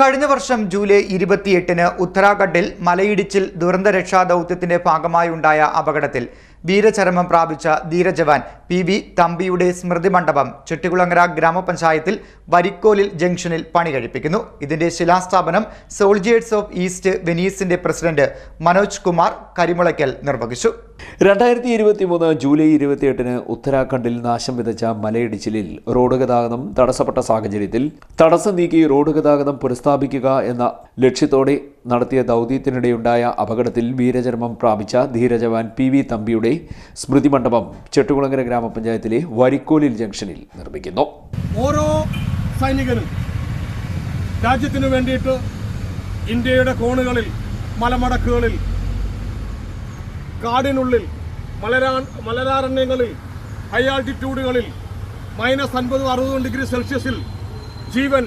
കഴിഞ്ഞ വർഷം ജൂലൈ ഇരുപത്തിയെട്ടിന് ഉത്തരാഖണ്ഡിൽ മലയിടിച്ചിൽ ദുരന്ത രക്ഷാ ദൗത്യത്തിന്റെ ഭാഗമായുണ്ടായ അപകടത്തിൽ വീരചരമം പ്രാപിച്ച ധീരജവാൻ പി വി തമ്പിയുടെ സ്മൃതി മണ്ഡപം ചെട്ടികുളങ്ങര ഗ്രാമപഞ്ചായത്തിൽ വരിക്കോലിൽ ജംഗ്ഷനിൽ പണി കഴിപ്പിക്കുന്നു. ഇതിന്റെ ശിലാസ്ഥാപനം സോൾജിയേഴ്സ് ഓഫ് ഈസ്റ്റ് വെനീസിന്റെ പ്രസിഡന്റ് മനോജ് കുമാർ കരിമുളയ്ക്കൽ നിർവഹിച്ചു. രണ്ടായിരത്തി ഇരുപത്തി മൂന്ന് ജൂലൈ ഇരുപത്തിയെട്ടിന് ഉത്തരാഖണ്ഡിൽ നാശം വിതച്ച മലയിടിച്ചിലിൽ റോഡ് ഗതാഗതം തടസ്സപ്പെട്ട സാഹചര്യത്തിൽ തടസ്സം നീക്കി റോഡ് ഗതാഗതം പുനഃസ്ഥാപിക്കുക എന്ന ലക്ഷ്യത്തോടെ നടത്തിയ ദൗത്യത്തിനിടെയുണ്ടായ അപകടത്തിൽ വീരചരമം പ്രാപിച്ച ധീരജവാൻ പി വി തമ്പിയുടെ സ്മൃതി മണ്ഡപം ചെട്ടുകുളങ്ങര ഗ്രാമപഞ്ചായത്തിലെ വരിക്കോലിൽ ജംഗ്ഷനിൽ നിർമ്മിക്കുന്നു. ഓരോ സൈനികനും രാജ്യത്തിനു വേണ്ടിയിട്ട് ഇന്ത്യയുടെ കോണുകളിൽ മലമടക്കുകളിൽ കാടിനുള്ളിൽ മലരാ മലരാരണ്യങ്ങളിൽ ഹൈ ആൾട്ടിറ്റ്യൂഡുകളിൽ മൈനസ് അൻപത് അറുപതും ഡിഗ്രി സെൽഷ്യസിൽ ജീവൻ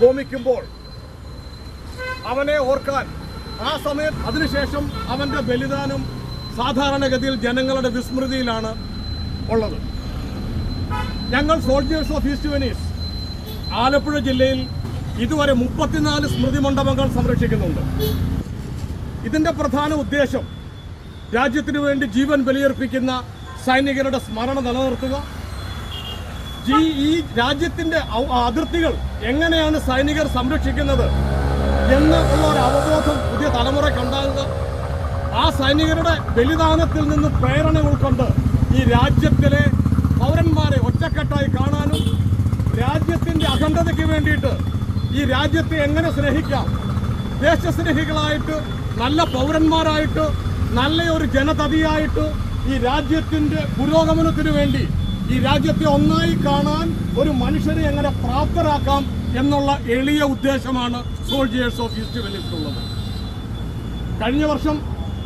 ഹോമിക്കുമ്പോൾ അവനെ ഓർക്കാൻ ആ സമയത്ത് അതിനുശേഷം അവന്റെ ബലിദാനം സാധാരണഗതിയിൽ ജനങ്ങളുടെ വിസ്മൃതിയിലാണ് ഉള്ളത്. ഞങ്ങൾ soldiers of East Venice Alappuzha ജില്ലയിൽ ഇതുവരെ മുപ്പത്തിനാല് സ്മൃതി മണ്ഡപങ്ങൾ സംരക്ഷിക്കുന്നുണ്ട്. ഇതിന്റെ പ്രധാന ഉദ്ദേശം രാജ്യത്തിനു വേണ്ടി ജീവൻ ബലിയർപ്പിക്കുന്ന സൈനികരുടെ സ്മരണ നിലനിർത്തുക. ഈ- ഔ- അതിർത്തികൾ എങ്ങനെയാണ് സൈനികർ സംരക്ഷിക്കുന്നത് എന്ന് ഉള്ള ഒരു അവബോധം പുതിയ തലമുറയ്ക്കുണ്ടാകുക ആ സൈനികരുടെ ബലിദാനത്തിൽ നിന്ന് പ്രേരണ ഉൾക്കൊണ്ട് ഈ രാജ്യത്തിലെ പൗരന്മാരെ ഒറ്റക്കെട്ടായി കാണാനും രാജ്യത്തിന്റെ അഖണ്ഡതയ്ക്ക് വേണ്ടിയിട്ട് ഈ രാജ്യത്തെ എങ്ങനെ സ്നേഹിക്കാം? ദേശസ്നേഹികളായിട്ട് നല്ല പൗരന്മാരായിട്ട് നല്ല ഒരു ജനതതിയായിട്ട് ഈ രാജ്യത്തിന്റെ പുരോഗമനത്തിന് വേണ്ടി ഈ രാജ്യത്തെ ഒന്നായി കാണാൻ ഒരു മനുഷ്യനെ എങ്ങനെ പ്രാപ്തരാക്കാം എന്നുള്ള എളിയ ഉദ്ദേശമാണ് സോൾജിയേഴ്സ് ഓഫ് ഈസ്റ്റ് വെല്ലിട്ടുള്ളത് കഴിഞ്ഞ വർഷം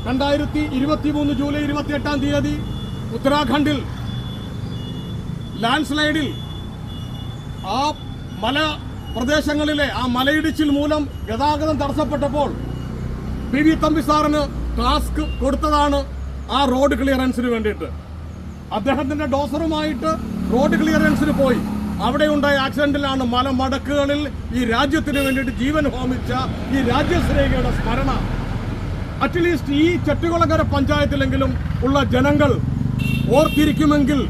രണ്ടായിരത്തി ഇരുപത്തി മൂന്ന് ജൂലൈ ഇരുപത്തി എട്ടാം തീയതി ഉത്തരാഖണ്ഡിൽ ലാൻഡ് സ്ലൈഡിൽ ആ മല പ്രദേശങ്ങളിലെ ആ മലയിടിച്ചിൽ മൂലം ഗതാഗതം തടസ്സപ്പെട്ടപ്പോൾ പി വി തമ്പി സാറിന് ടാസ്ക് കൊടുത്തതാണ് ആ റോഡ് ക്ലിയറൻസിന് വേണ്ടിയിട്ട്. അദ്ദേഹത്തിന്റെ ഡോസറുമായിട്ട് റോഡ് ക്ലിയറൻസിന് പോയി. അവിടെ ഉണ്ടായ ആക്സിഡന്റിലാണ് മലമടക്കുകളിൽ ഈ രാജ്യത്തിന് വേണ്ടിയിട്ട് ജീവൻ ഹോമിച്ച ഈ രാജ്യസ്നേഹിയുടെ സ്മരണ. അറ്റ്ലീസ്റ്റ് ഈ ചെട്ടുകുളങ്ങര പഞ്ചായത്തിലെങ്കിലും ഉള്ള ജനങ്ങൾ ഓർത്തിരിക്കുമെങ്കിൽ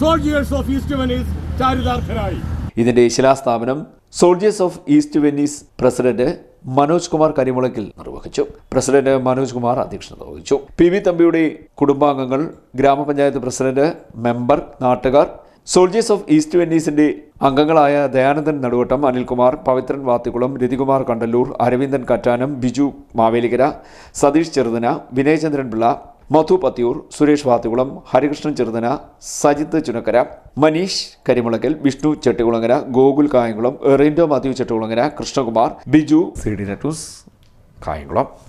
സോൾജിയേഴ്സ് ഓഫ് ഈസ്റ്റ് വെനീസ് ചാരിതാർത്ഥരായി. ഇതിന്റെ ശിലാസ്ഥാപനം soldiers of East Venice president Manoj Kumar Karimulakkal നിർവഹിച്ചു. പ്രസിഡന്റ് മനോജ് കുമാർ അധ്യക്ഷത വഹിച്ചു. പി വി തമ്പിയുടെ കുടുംബാംഗങ്ങൾ ഗ്രാമപഞ്ചായത്ത് പ്രസിഡന്റ് മെമ്പർ നാട്ടുകാർ സോൾജേഴ്സ് ഓഫ് ഈസ്റ്റ് വെന്നീസിന്റെ അംഗങ്ങളായ ദയാനന്ദൻ നടുവട്ടം അനിൽകുമാർ പവിത്രൻ വാത്തിക്കുളം രതികുമാർ കണ്ടല്ലൂർ അരവിന്ദൻ കറ്റാനം ബിജു മാവേലിക്കര സതീഷ് ചെറുതന വിനയചന്ദ്രൻ പിള്ള മധു പത്തിയൂർ സുരേഷ് വാത്തികുളം ഹരികൃഷ്ണൻ ചെറുതന സജിത്ത് ചുനക്കര മനീഷ് കരിമുളക്കൽ വിഷ്ണു ചെട്ടികുളങ്ങര ഗോകുൽ കായംകുളം എറിൻഡോ മാത്യു ചെട്ടികുളങ്ങര കൃഷ്ണകുമാർ ബിജു സി ഡി നെറ്റൂസ് കായംകുളം.